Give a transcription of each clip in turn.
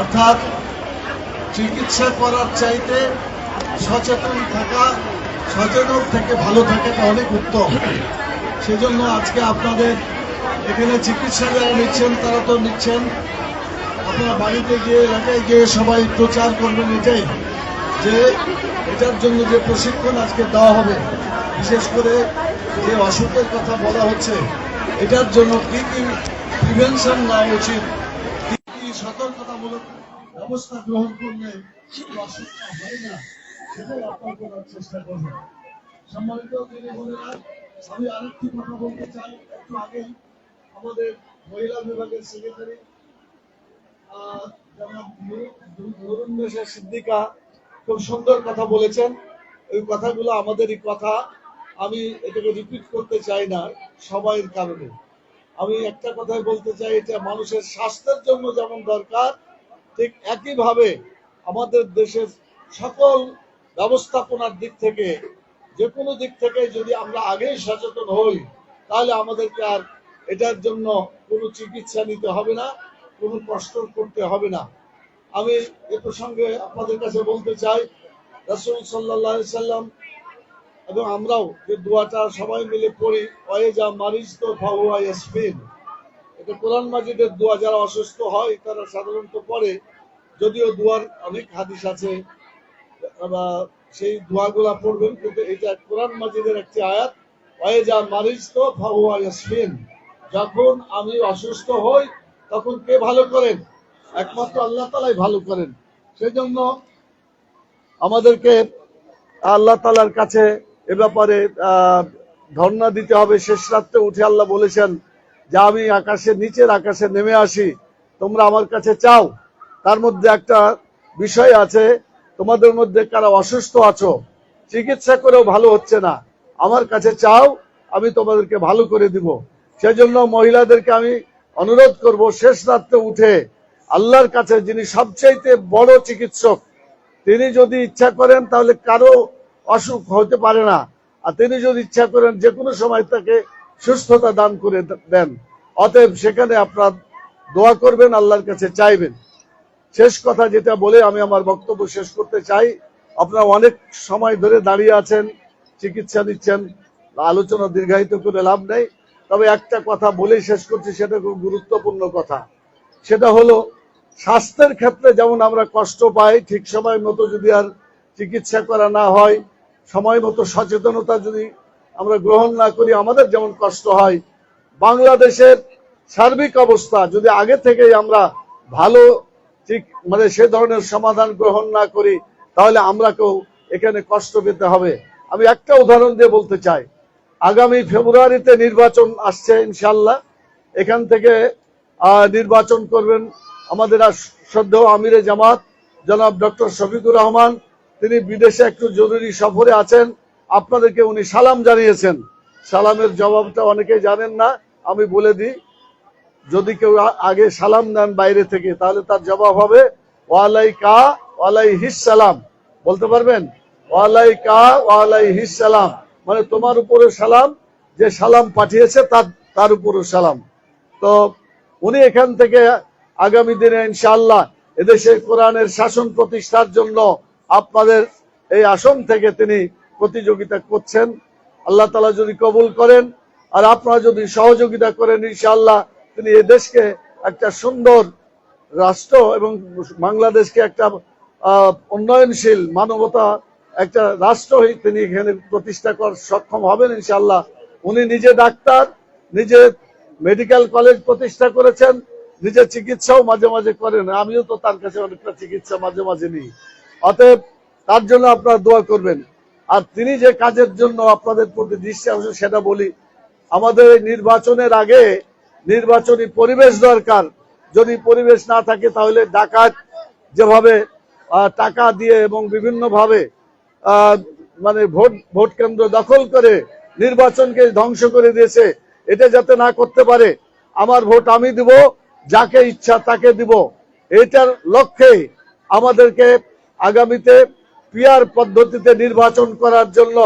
অর্থাৎ চিকিৎসা করার চাইতে সচেতন থাকা, সচেতন থেকে ভালো থাকাটা অনেক উত্তম। সেজন্য আজকে আপনাদের এখানে চিকিৎসা যারা নিচ্ছেন, তারা তো নিচ্ছেন। আপনারা বাড়িতে গিয়ে, এলাকায় গিয়ে সবাই প্রচার করবেন এটাই, যে এটার জন্য যে প্রশিক্ষণ আজকে দেওয়া হবে, বিশেষ করে যে অসুখের কথা বলা হচ্ছে, এটার জন্য কি কি প্রিভেনশন নেওয়া উচিত? সতর্কতামূলক ব্যবস্থা গ্রহণ করলে হয় না, সেটাই আপনার করার চেষ্টা করবেন সম্মানিত আমি আরেকটি কথা বলতে চাই, একটু আগেই আমাদের মহিলা বিভাগের সেক্রেটারি সিদ্দিকা খুব সুন্দর কথা বলেছেন। ওই কথাগুলো আমাদেরই কথা, আমি এটাকে রিপিট করতে চাই না, সময়ের কারণে। আমি একটা কথাই বলতে চাই, এটা মানুষের স্বাস্থ্যের জন্য যেমন দরকার, ঠিক একইভাবে আমাদের দেশের সকল ব্যবস্থাপনার দিক থেকে যে কোনো দিক থেকে যদি আমরা আগেই সচেতন হই, তাহলে আমাদেরকে আর এটার জন্য কোনো চিকিৎসা নিতে হবে না, কোনো কষ্ট করতে হবে না। আমি এ প্রসঙ্গে আপনাদের কাছে বলতে চাই, রসুল সাল্লাহ সাল্লাম এবং আমরাও যে দোয়াটা সবাই মিলে পড়ি ওয়েজা মারিজ তো ফাহুয়া ইয়াসমিন এটা কোরআন মাজিদের দোয়া, যারা অসুস্থ হয় তারা সাধারণত পড়ে। যদিও দোয়ার অনেক হাদিস আছে সেই দোয়াগুলা পড়বেন, কিন্তু এটা কোরআন মাজিদের একটি আয়াত অয়ে ওয়েজা মারিজ তো ফাহুয়া ইয়াসমিন যখন আমি অসুস্থ হই, তখন কে ভালো করেন? একমাত্র আল্লাহ তালাই ভালো করেন। সেই জন্য আমাদেরকে আল্লাহ তালার কাছে এ ব্যাপারে ধর্ণা দিতে হবে। শেষ রাত্রে উঠে আল্লাহ বলেছেন, যে আমি আকাশে নিচের আকাশে নেমে আসি, তোমরা আমার কাছে চাও। তার মধ্যে একটা বিষয় আছে, তোমাদের মধ্যে কারা অসুস্থ আছো, চিকিৎসা করেও ভালো হচ্ছে না, আমার কাছে চাও, আমি তোমাদেরকে ভালো করে দিব। সেজন্য মহিলাদেরকে আমি অনুরোধ করব, শেষ রাত্রে উঠে আল্লাহর কাছে যিনি সবচাইতে বড় চিকিৎসক, তিনি যদি ইচ্ছা করেন, তাহলে কারও অসুখ হতে পারে না। আর তিনি যদি ইচ্ছা করেন যে কোনো সময় তাকে সুস্থতা দান করে দেন। অতএব সেখানে আপনার দোয়া করবেন, আল্লাহর কাছে চাইবেন। শেষ কথা যেটা বলে আমি আমার বক্তব্য শেষ করতে চাই। আপনারা অনেক সময় ধরে দাঁড়িয়ে আছেন, চিকিৎসা নিচ্ছেন, আলোচনা দীর্ঘায়িত করে লাভ নেই। তবে একটা কথা বলেই শেষ করছি, সেটা খুব গুরুত্বপূর্ণ কথা। সেটা হলো, স্বাস্থ্যের ক্ষেত্রে যেমন আমরা কষ্ট পাই, ঠিক সময় মতো যদি আর চিকিৎসা করা না হয় সময় মতো সচেতনতা যদি আমরা গ্রহণ না করি, আমাদের যেমন কষ্ট হয়, বাংলাদেশের সার্বিক অবস্থা যদি আগে থেকেই আমরা ভালো, ঠিক মানে সে ধরনের সমাধান গ্রহণ না করি, তাহলে আমরা কেউ এখানে কষ্ট পেতে হবে। আমি একটা উদাহরণ দিয়ে বলতে চাই। আগামী ফেব্রুয়ারিতে নির্বাচন আসছে ইনশাল্লাহ এখান থেকে নির্বাচন করবেন আমাদের শ্রদ্ধেয় আমিরে জামাত, জনাব ডক্টর শফিকুর রহমান তিনি বিদেশে একটু জরুরি সফরে আছেন। আপনাদেরকে উনি সালাম জানিয়েছেন। সালামের জবাবটা অনেকেই জানেন না, আমি বলে দিই। যদি কেউ আগে সালাম নেন বাইরে থেকে, তাহলে তার জবাব হবে ওয়ালাই কা ওয়ালাই হিস সালাম বলতে পারবেন? ওয়ালাই কা ওয়ালাই হিস সালাম মানে তোমার উপরে সালাম, যে সালাম পাঠিয়েছে তার তার উপরে সালাম। তো উনি এখান থেকে আগামী দিনে ইনশাআল্লাহ এদেশে কোরআনের শাসন প্রতিষ্ঠার জন্য আপনাদের এই আসন থেকে তিনি প্রতিযোগিতা করছেন। আল্লাহ তালা যদি কবুল করেন, আর আপনারা যদি সহযোগিতা করেন, ইনশাআল্লাহ তিনি এ দেশকে একটা সুন্দর রাষ্ট্র এবং বাংলাদেশকে একটা উন্নয়নশীল মানবতা, একটা রাষ্ট্র তিনি এখানে প্রতিষ্ঠা করার সক্ষম হবেন, ইনশাআল্লাহ। উনি নিজে ডাক্তার, নিজে মেডিকেল কলেজ প্রতিষ্ঠা করেছেন, নিজে চিকিৎসাও মাঝে মাঝে করেন। আমিও তো তার কাছে অনেকটা চিকিৎসা মাঝে মাঝে নিই। অতএব তার জন্য আপনারা দোয়া করবেন। আর তিনি যে কাজের জন্য আপনাদের প্রতি দৃষ্টি আসে সেটা বলি, আমাদের এই নির্বাচনের আগে নির্বাচনী পরিবেশ দরকার। যদি পরিবেশ না থাকে, তাহলে ডাকাত যেভাবে টাকা দিয়ে এবং বিভিন্নভাবে মানে ভোট ভোট কেন্দ্র দখল করে নির্বাচনকে ধ্বংস করে দিয়েছে, এটা যাতে না করতে পারে, আমার ভোট আমি দিব, যাকে ইচ্ছা তাকে দিব। এটার লক্ষ্যে আমাদেরকে আগামীতে পিয়ার পদ্ধতিতে নির্বাচন করার জন্য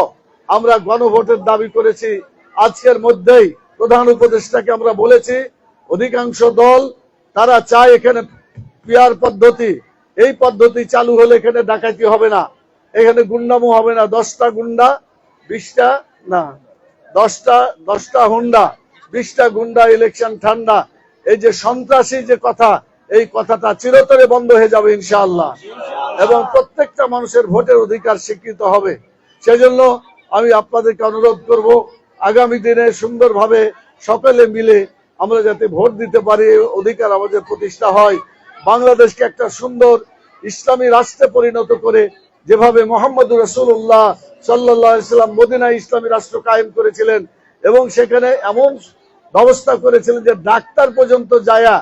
আমরা গণভোটের দাবি করেছি। আজকের মধ্যেই প্রধান উপদেষ্টাকে আমরা বলেছি, অধিকাংশ দল তারা চায় এখানে পিয়ার পদ্ধতি। এই পদ্ধতি চালু হলে এখানে ডাকাতি হবে না। এখানে গুন্ডামো হবে না। দশটা গুন্ডা, বিশটা, না, দশটা দশটা হুন্ডা, বিশটা গুন্ডা, ইলেকশন ঠান্ডা। এই যে সন্ত্রাসী যে কথা, এই কথাটা চিরতরে বন্ধ হয়ে যাবে ইনশাআল্লাহ। এবং প্রত্যেকটা মানুষের ভোটের অধিকার স্বীকৃত হবে। সেজন্য আমি আপনাদেরকে অনুরোধ করব, আগামী দিনে সুন্দরভাবে সকলে মিলে আমরা যাতে ভোট দিতে পারি অধিকার আমাদের প্রতিষ্ঠা হয়। বাংলাদেশকে একটা সুন্দর ইসলামী রাষ্ট্রে পরিণত করে যেভাবে মোহাম্মদ রসুল্লাহ সাল্লাহ ইসলাম মদিনা ইসলামী রাষ্ট্র কায়েম করেছিলেন এবং সেখানে এমন ব্যবস্থা করেছিলেন যে ডাক্তার পর্যন্ত যায়া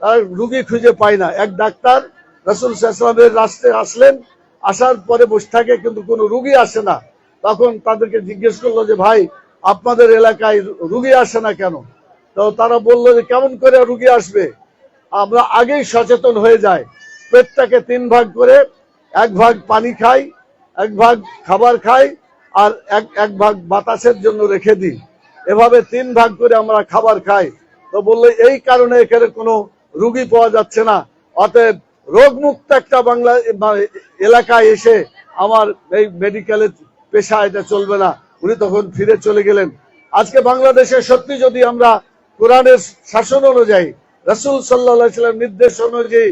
তার রুগী খুঁজে পায় না। এক ডাক্তার রসুল সাল্লামের রাষ্ট্রে আসলেন, আসার পরে বসে থাকে, কিন্তু কোনো রুগী আসে না। তখন তাদেরকে জিজ্ঞেস করল যে, ভাই, আপনাদের এলাকায় রুগী আসে না কেন? তো তারা বলল যে, কেমন করে রুগী আসবে? আমরা আগেই সচেতন হয়ে যাই। পেটটাকে তিন ভাগ করে এক ভাগ পানি খাই, এক ভাগ খাবার খাই, আর এক এক ভাগ বাতাসের জন্য রেখে দিই। এভাবে তিন ভাগ করে আমরা খাবার খাই। তো বলল, এই কারণে এখানে কোনো রুগী পাওয়া যাচ্ছে না। অতএব রোগমুক্ত একটা বাংলা এলাকায় এসে আমার এই মেডিকেলের পেশা এটা চলবে না। উনি তখন ফিরে চলে গেলেন। আজকে বাংলাদেশে সত্যি যদি আমরা কোরআনের শাসন অনুযায়ী, রসুল সাল্লাম নির্দেশ অনুযায়ী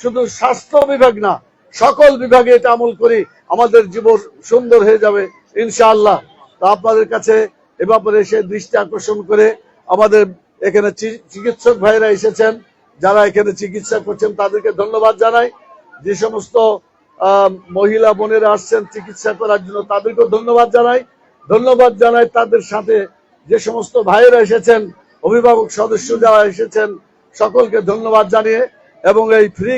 শুধু স্বাস্থ্য বিভাগ না, সকল বিভাগে এটা আমল করি, আমাদের জীবন সুন্দর হয়ে যাবে, ইনশাআল্লাহ। তা আপনাদের কাছে এ ব্যাপারে সে দৃষ্টি আকর্ষণ করে আমাদের এখানে চিকিৎসক ভাইরা এসেছেন। যারা এখানে চিকিৎসা করছেন, তাদেরকে ধন্যবাদ জানাই। যে সমস্ত মহিলা বোনেরা আসছেন চিকিৎসা করার জন্য, তাদেরকেও ধন্যবাদ জানাই। ধন্যবাদ জানাই তাদের সাথে যে সমস্ত ভাইয়েরা এসেছেন, অভিভাবক সদস্য যারা এসেছেন, সকলকে ধন্যবাদ জানিয়ে এবং এই ফ্রি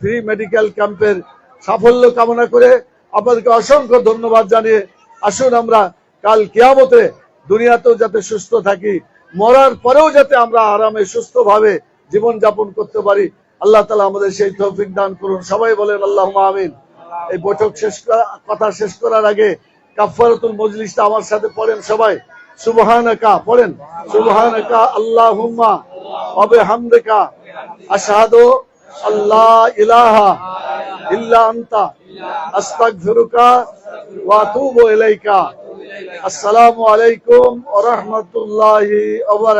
ফ্রি মেডিকেল ক্যাম্পের সাফল্য কামনা করে আপনাদেরকে অসংখ্য ধন্যবাদ জানিয়ে আসুন আমরা কাল কিয়ামতে দুনিয়াতেও যাতে সুস্থ থাকি, মরার পরেও যাতে আমরা আরামে সুস্থভাবে জীবন যাপন করতে পারি। আল্লাহ তালা আমাদের সেই তৌফিক দান করুন। সবাই বলেন আল্লাহ আমিন। এই বৈঠক শেষ করা কথা শেষ করার আগে কাফারাতুল মজলিসটা আমার সাথে পড়েন সবাই। সুবহানাকা, পড়েন। সুবহানাকা, আল্লাহুম্মা ওয়া বিহামদিকা আশহাদু আল্লা ইলাহা ইল্লা আনতা ইলাইকা। আসসালামু আলাইকুম ওয়া